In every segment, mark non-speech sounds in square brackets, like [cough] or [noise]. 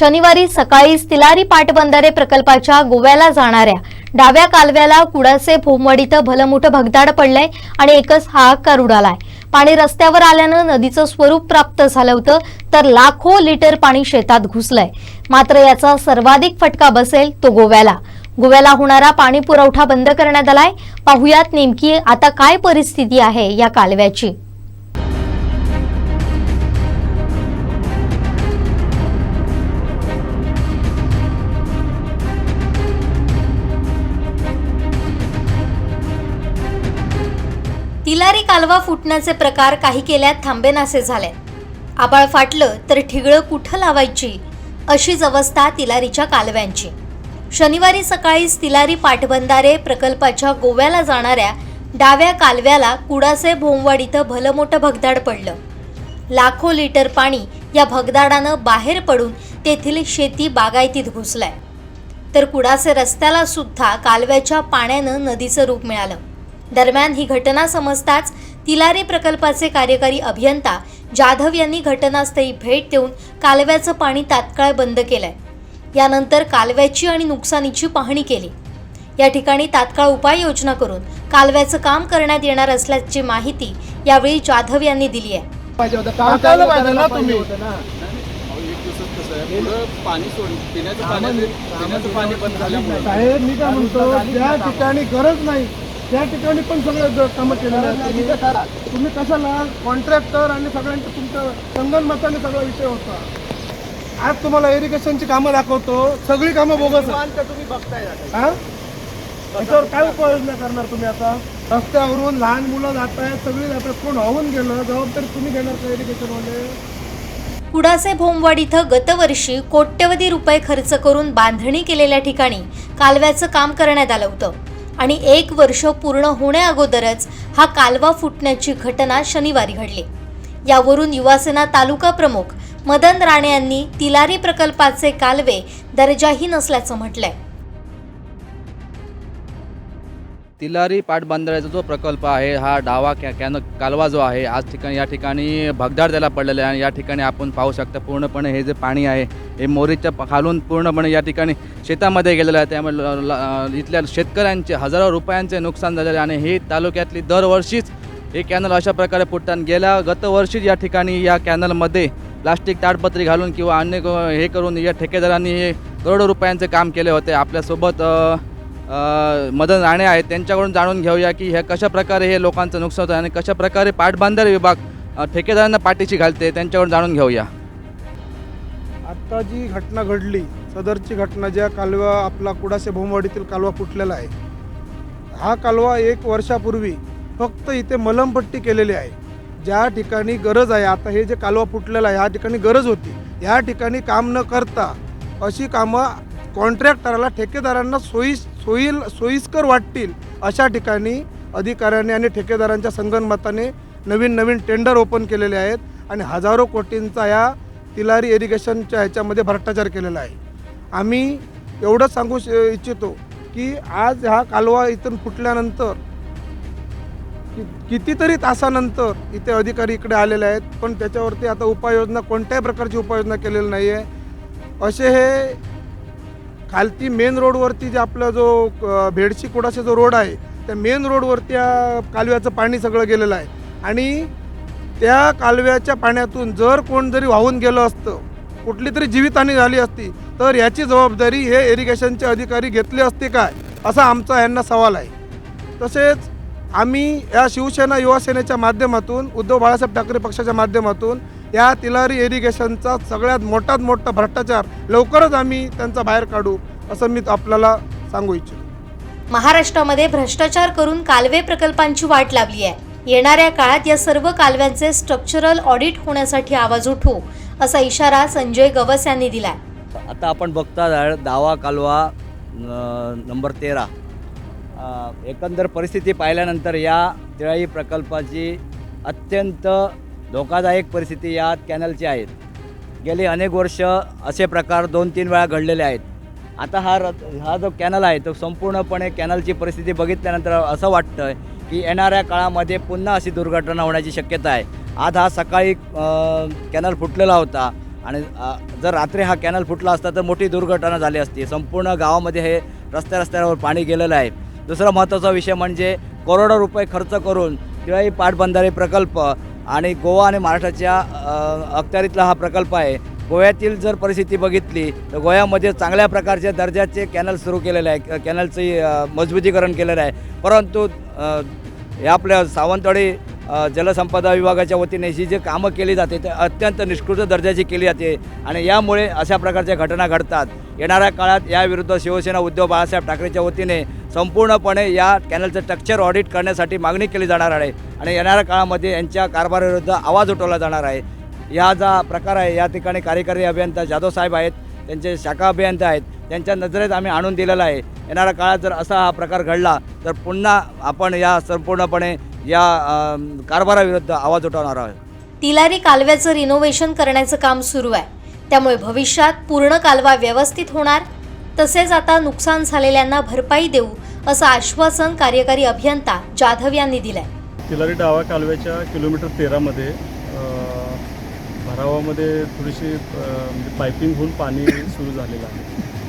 शनिवारी सकाळी तिलारी पाटबंधारे प्रकल्पाच्या गोव्याला जाणाऱ्या डाव्या कालव्याला कुडाचे भोमवाडीतं भलं मोठं भगदाड पडलंय आणि एकच हाहाकार उडालाय. पाणी रस्त्यावर आल्यानं नदीचं स्वरूप प्राप्त झालं होतं तर लाखो लिटर पाणी शेतात घुसलंय. मात्र याचा सर्वाधिक फटका बसेल तो गोव्याला. गोव्याला होणारा पाणी पुरवठा बंद करण्यात आलाय. पाहुयात नेमकी आता काय परिस्थिती आहे या कालव्याची. तिलारी कालवा फुटण्याचे प्रकार काही केल्यात थांबेनासे झाले आबाळ फाटलं तर ठिगळं कुठं लावायची? अशीच अवस्था तिलारीच्या कालव्यांची. शनिवारी सकाळीच तिलारी पाटबंधारे प्रकल्पाच्या गोव्याला जाणाऱ्या डाव्या कालव्याला कुडाचे भोमवाड इथं भलं मोठं भगदाड पडलं. लाखो लिटर पाणी या भगदाडानं बाहेर पडून तेथील शेती बागायतीत घुसलाय. तर कुडाचे रस्त्याला सुद्धा कालव्याच्या पाण्यानं नदीचं रूप मिळालं. दरम्यान ही घटना समजताच तिलारी प्रकल्पाचे कार्यकारी अभियंता जाधव यांनी घटनास्थळी भेट देऊन कालव्याचं पाणी तात्काळ बंद केलंय. यानंतर कालव्याची आणि नुकसानीची पाहणी केली. या ठिकाणी तात्काळ उपाययोजना करून कालव्याचं काम करण्यात येणार असल्याची माहिती यावेळी जाधव यांनी दिली आहे. पाणी सोड पिण्याचं पाणी पिण्याचं पाणी बंद झाल्यामुळे. साहेब मी काय म्हणतो ज्या ठिकाणी गरज नाही. त्या ठिकाणी पण सगळे कामं केलेलं आहे तुम्ही- तुम्ही कशाला कॉन्ट्रॅक्टर आणि सगळ्यांचं तुमचं संगणमताने सगळा विषय होता. आज तुम्हाला इरिगेशनची कामं दाखवतो. सगळी कामं बोगस. तुम्ही बघताय हा? याच्यावर काय उपाययोजना करणार तुम्ही आता? रस्त्यावरून लहान मुलं जात आहेत सगळी जात आहेत. कोण वाहून गेलं? जबाबदारी तुम्ही घेणार का इरिगेशनवाले कुडाचे भोमवाड इथं गतवर्षी कोट्यवधी रुपये खर्च करून बांधणी केलेल्या ठिकाणी कालव्याचं काम करण्यात आलं होतं. आणि एक वर्ष पूर्ण होण्याअगोदरच हा कालवा फुटण्याची घटना शनिवारी घडली. यावरून युवासेना तालुका प्रमुख मदन राणे यांनी तिलारी प्रकल्पाचे कालवे दर्जाही नसल्याचं म्हटलंय. तिलारी पाटबंधाऱ्याचा जो प्रकल्प आहे हा डावा कॅ कॅन कालवा जो आहे आज ठिकाणी या ठिकाणी भगदाड त्याला पडलेला आहे आणि या ठिकाणी आपण पाहू शकता पूर्णपणे हे जे पाणी आहे हे मोरीच्या खालून पूर्णपणे या ठिकाणी शेतामध्ये गेलेलं आहे. त्यामुळे ल- इथल्या शेतकऱ्यांचे हजारो रुपयांचे नुकसान झालेले आणि हे तालुक्यातली दरवर्षीच हे कॅनल अशा प्रकारे फुटतात. गेल्या गतवर्षीच या ठिकाणी या कॅनलमध्ये प्लास्टिक ताडपत्री घालून किंवा अन्य हे करून या ठेकेदारांनी हे करोडो रुपयांचे काम केले होते. आपल्यासोबत मदन राणे आहेत त्यांच्याकडून जाणून घेऊया की ह्या कशा प्रकारे हे लोकांचं नुकसान होतं आणि कशा प्रकारे विभाग ठेकेदारांना पाठीशी घालते त्यांच्याकडून जाणून घेऊया. आत्ता जी घटना घडली सदरची घटना ज्या कालवा आपला कुडासे भोमवाडीतील कालवा फुटलेला आहे. हा कालवा एक वर्षापूर्वी फक्त इथे मलमपट्टी केलेली आहे. ज्या ठिकाणी गरज आहे आता हे जे कालवा फुटलेला आहे ह्या ठिकाणी गरज होती. या ठिकाणी काम न करता अशी कामं कॉन्ट्रॅक्टरला ठेकेदारांना सोयीस सोयील सोयीस्कर वाटतील अशा ठिकाणी अधिकाऱ्यांनी आणि ठेकेदारांच्या संगनमताने नवीन नवीन टेंडर ओपन केलेले आहेत आणि हजारो कोटींचा या तिलारी इरिगेशनच्या ह्याच्यामध्ये भ्रष्टाचार केलेला आहे. आम्ही एवढंच सांगू श- इच्छितो की आज हा कालवा इथून फुटल्यानंतर कि- कितीतरी तासानंतर इथे अधिकारी इकडे आलेले आहेत पण त्याच्यावरती आता उपाययोजना कोणत्याही प्रकारची उपाययोजना केलेली नाही आहे असे हे खालती मेन रोडवरती जे आपला जो भेडशी कुडाचा जो रोड आहे त्या मेन रोडवरती या कालव्याचं पाणी सगळं गेलेलं आहे. आणि त्या कालव्याच्या पाण्यातून जर कोण जरी वाहून गेलं असतं कुठली तरी जीवितहानी झाली असती तर याची जबाबदारी हे इरिगेशनचे अधिकारी घेतले असते काय असा आमचा यांना सवाल आहे. तसेच आम्ही या शिवसेना युवासेनेच्या माध्यमातून उद्धव बाळासाहेब ठाकरे पक्षाच्या माध्यमातून या तिलारी इरिगेशनचा सगळ्यात मोठात मोठा भ्रष्टाचार लवकरच आम्ही त्यांचा बाहेर काढू असं मी आपल्याला सांगू इच्छितो. महाराष्ट्रामध्ये भ्रष्टाचार करून कालवे प्रकल्पांची वाट लावली आहे. येणाऱ्या काळात या सर्व कालव्यांचे स्ट्रक्चरल ऑडिट होण्यासाठी आवाज उठवू असा इशारा संजय गवस यांनी दिलाय. आता आपण बघता दावा कालवा नंबर तेरा. एकंदर परिस्थिती पाहिल्यानंतर या तिळाई प्रकल्पाची अत्यंत धोकादायक परिस्थिती या कॅनलची आहेत. गेली अनेक वर्ष असे प्रकार दोन तीन वेळा घडलेले आहेत. आता हा र हा जो कॅनल आहे तो संपूर्णपणे कॅनलची परिस्थिती बघितल्यानंतर असं वाटतं आहे की येणाऱ्या काळामध्ये पुन्हा अशी दुर्घटना होण्याची शक्यता आहे. आज हा सकाळी कॅनल फुटलेला होता आणि जर रात्री हा कॅनल फुटला असता तर मोठी दुर्घटना झाली असती. संपूर्ण गावामध्ये हे रस्त्या रस्त्यावर पाणी गेलेलं आहे. दुसरा महत्त्वाचा विषय म्हणजे करोडो रुपये खर्च करून किंवा पाटबंधारे प्रकल्प आणि गोवा आणि महाराष्ट्राच्या अखत्यारीतला हा प्रकल्प आहे. गोव्यातील जर परिस्थिती बघितली तर गोव्यामध्ये चांगल्या प्रकारचे दर्जाचे कॅनल सुरू केलेले आहे. कॅनलचं मजबूतीकरण केलेलं आहे. परंतु हे आपल्या सावंतवाडी जलसंपदा विभागाच्या वतीने ही जे कामं केली जाते ते अत्यंत निष्कृत दर्जाची केली जाते आणि यामुळे अशा प्रकारच्या घटना घडतात. येणाऱ्या काळात याविरुद्ध शिवसेना उद्धव बाळासाहेब ठाकरेच्या वतीने संपूर्णपणे या कॅनलचं स्ट्रक्चर ऑडिट करण्यासाठी मागणी केली जाणार आहे आणि येणाऱ्या काळामध्ये यांच्या कारभाराविरुद्ध आवाज उठवला जाणार आहे. या जा प्रकार आहे या ठिकाणी कार्यकारी अभियंता जाधव साहेब आहेत त्यांचे शाखा अभियंता आहेत त्यांच्या नजरेत आम्ही आणून दिलेला आहे. येणाऱ्या काळात जर असा हा प्रकार घडला तर पुन्हा आपण या संपूर्णपणे या कारभाराविरुद्ध आवाज उठवणार आहोत. तिलारी कालव्याचं रिनोव्हेशन करण्याचं काम सुरू आहे. त्यामुळे भविष्यात पूर्ण कालवा व्यवस्थित होणार तसेच आता नुकसान झालेल्यांना भरपाई देऊ असं आश्वासन कार्यकारी अभियंता जाधव यांनी दिलंय. तिलारी डावा कालव्याच्या किलोमीटर तेरामध्ये भरावामध्ये थोडीशी म्हणजे पायपिंग होऊन पाणी [coughs] सुरू झालेलं आहे.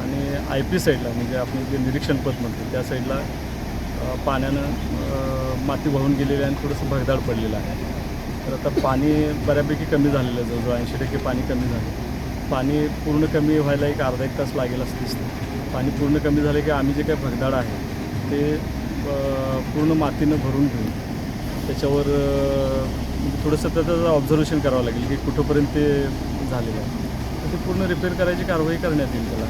आणि आय पी साईडला म्हणजे आपण जे निरीक्षण पथ म्हणतो त्या साईडला पाण्यानं माती वाहून गेलेली आहे आणि थोडंसं भगदाड पडलेलं आहे. तर आता पाणी बऱ्यापैकी कमी झालेलं आहे जवळजवळ ऐंशी टक्के पाणी कमी झालं. पाणी पूर्ण कमी व्हायला एक अर्धा एक तास लागेल असं दिसतं पाणी पूर्ण कमी झालं की आम्ही जे काही भगदाड आहे ते पूर्ण मातीनं भरून घेऊन त्याच्यावर म्हणजे थोडंसं त्याचं ऑब्झर्वेशन करावं लागेल की कुठंपर्यंत ते झालेलं आहे. तर ते पूर्ण रिपेअर करायची कारवाई करण्यात येईल त्याला.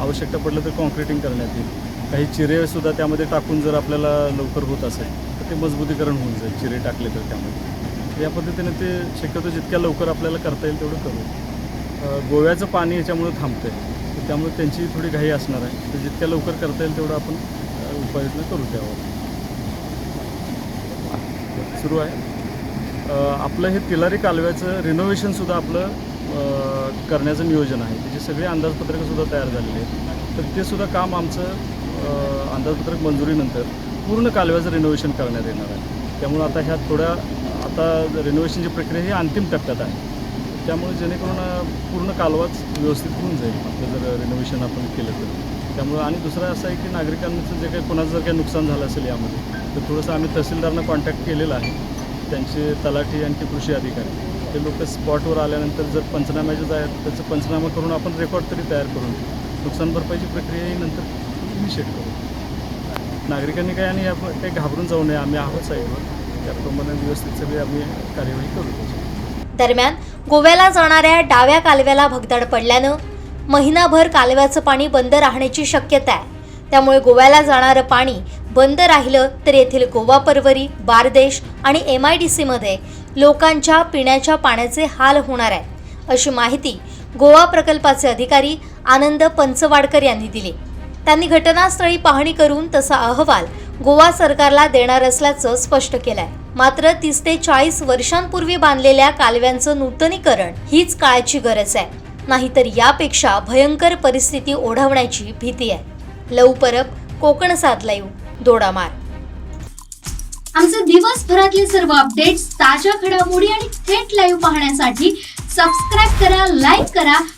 आवश्यकता पडलं तर कॉन्क्रिटिंग करण्यात येईल. काही चिरेसुद्धा त्यामध्ये टाकून जर आपल्याला लवकर होत असेल ते मजबूतीकरण होऊन जाईल चिरे टाकले तर त्यामध्ये. या पद्धतीने ते शक्यतो जितक्या लवकर आपल्याला करता येईल तेवढं करू. गोव्याचं पाणी याच्यामुळे थांबतं आहे तर त्यामुळे त्यांची थोडी घाई असणार आहे. तर जितक्या लवकर करता येईल तेवढं आपण उपाययोजना करू त्यावर. सुरू आहे. आपलं हे तिलारी कालव्याचं रिनोव्हेशनसुद्धा आपलं करण्याचं नियोजन आहे. त्याची सगळी अंदाजपत्रकंसुद्धा तयार झालेली आहेत. तर ते सुद्धा काम आमचं अंदाजपत्रक मंजुरीनंतर पूर्ण कालव्याचं रिनोव्हेशन करण्यात येणार आहे. त्यामुळे आता ह्या थोड्या आता रिनोव्हेशनची प्रक्रिया ही अंतिम टप्प्यात आहे. त्यामुळे जेणेकरून पूर्ण कालवाच व्यवस्थित होऊन जाईल. आपलं जर रिनोव्हेशन आपण केलं तर. त्यामुळं आणि दुसरं असं आहे की नागरिकांचं जे काही कोणाचं जर काही नुकसान झालं असेल यामध्ये तर थोडंसं आम्ही तहसीलदारांना कॉन्टॅक्ट केलेला आहे. त्यांचे तलाठी आणि ते कृषी अधिकारी. ते लोक स्पॉटवर आल्यानंतर जर पंचनाम्याचे जाय त्याचं पंचनामा करून आपण रेकॉर्ड तरी तयार करून नुकसान भरपाईची प्रक्रिया ही नंतर इनिशिएट करू. नागरिकांनी काय आणि आपण काही घाबरून जाऊ नये आम्ही आहोत साईडवर. त्याप्रमाणे व्यवस्थित सगळी आम्ही कार्यवाही करू. दरम्यान गोव्याला जाणाऱ्या डाव्या कालव्याला भगदाड पडल्यानं महिनाभर कालव्याचं पाणी बंद राहण्याची शक्यता आहे. त्यामुळे गोव्याला जाणारं पाणी बंद राहिलं तर येथील गोवा परवरी बारदेश आणि एम आय डी सीमध्ये लोकांच्या पिण्याच्या पाण्याचे हाल होणार आहेत. अशी माहिती गोवा प्रकल्पाचे अधिकारी आनंद पंचवाडकर यांनी दिली. त्यांनी घटनास्थळी पाहणी करून तसा अहवाल गोवा सरकारला देणार असल्याचं स्पष्ट केलंय. मात्र तीस ते चाळीस वर्षांपूर्वी बांधलेल्या कालव्यांचं नूतनीकरण हीच काळाची गरज आहे. नाहीतर यापेक्षा भयंकर परिस्थिती ओढवण्याची भीती आहे. लव परब कोकण सात लाईव्ह दोडामार. आमचे दिवसभरातले सर्व अपडेट्स ताज्या घडामोडी आणि थेट लाईव्ह पाहण्यासाठी सबस्क्राईब करा लाईक करा